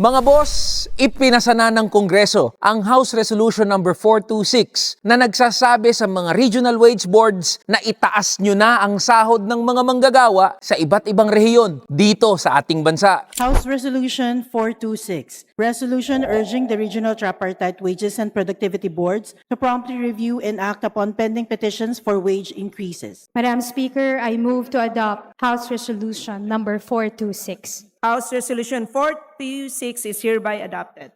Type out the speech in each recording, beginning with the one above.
Mga boss, ipinasana ng Kongreso ang House Resolution number 426 na nagsasabi sa mga regional wage boards na itaas nyo na ang sahod ng mga manggagawa sa iba't ibang rehiyon dito sa ating bansa. House Resolution 426, resolution urging the regional tripartite wages and productivity boards to promptly review and act upon pending petitions for wage increases. Madam Speaker, I move to adopt House Resolution number 426. House Resolution 426 is hereby adopted.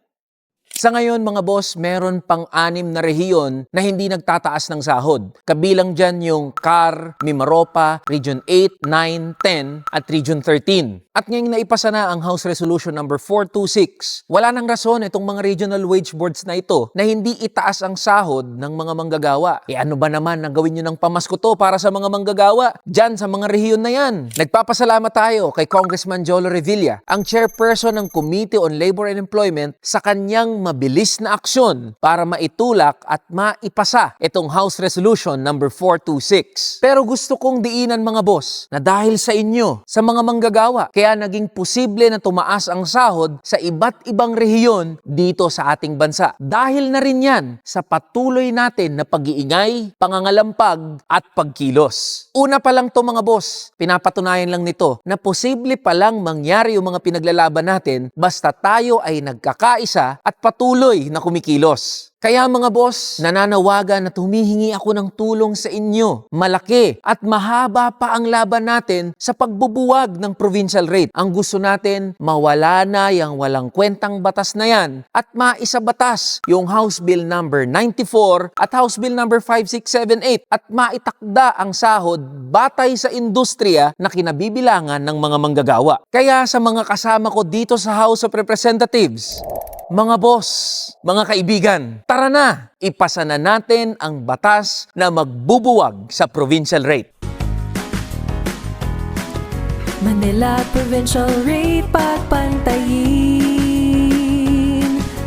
Sa ngayon mga boss, meron pang anim na rehiyon na hindi nagtataas ng sahod. Kabilang dyan yung CAR, Mimaropa, Region 8, 9, 10 at Region 13. At ngayong naipasa na ang House Resolution number 426, wala nang rason itong mga regional wage boards na ito na hindi itaas ang sahod ng mga manggagawa. E ano ba naman ang gawin nyo ng pamasko to para sa mga manggagawa? Dyan sa mga rehiyon na yan. Nagpapasalamat tayo kay Congressman Jolo Revilla, ang chairperson ng Committee on Labor and Employment sa kanyang mabilis na aksyon para maitulak at maipasa itong House Resolution number 426. Pero gusto kong diinan mga boss na dahil sa inyo, sa mga manggagawa, kaya naging posible na tumaas ang sahod sa iba't ibang rehiyon dito sa ating bansa. Dahil na rin yan sa patuloy natin na pag-iingay, pangangalampag at pagkilos. Una pa lang to mga boss, pinapatunayan lang nito na posible pa lang mangyari yung mga pinaglalaban natin basta tayo ay nagkakaisa at patuloy na kumikilos. Kaya mga boss, nananawagan at humihingi ako ng tulong sa inyo. Malaki at mahaba pa ang laban natin sa pagbubuwag ng provincial rate. Ang gusto natin, mawala na yung walang kwentang batas na yan at maisabatas yung House Bill number 94 at House Bill number 5678 at maitakda ang sahod batay sa industriya na kinabibilangan ng mga manggagawa. Kaya sa mga kasama ko dito sa House of Representatives, mga boss, mga kaibigan, tara na! Ipasa na natin ang batas na magbubuwag sa provincial rate. Manila Provincial Rate pagpantayin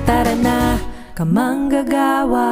Tara na, kamanggagawa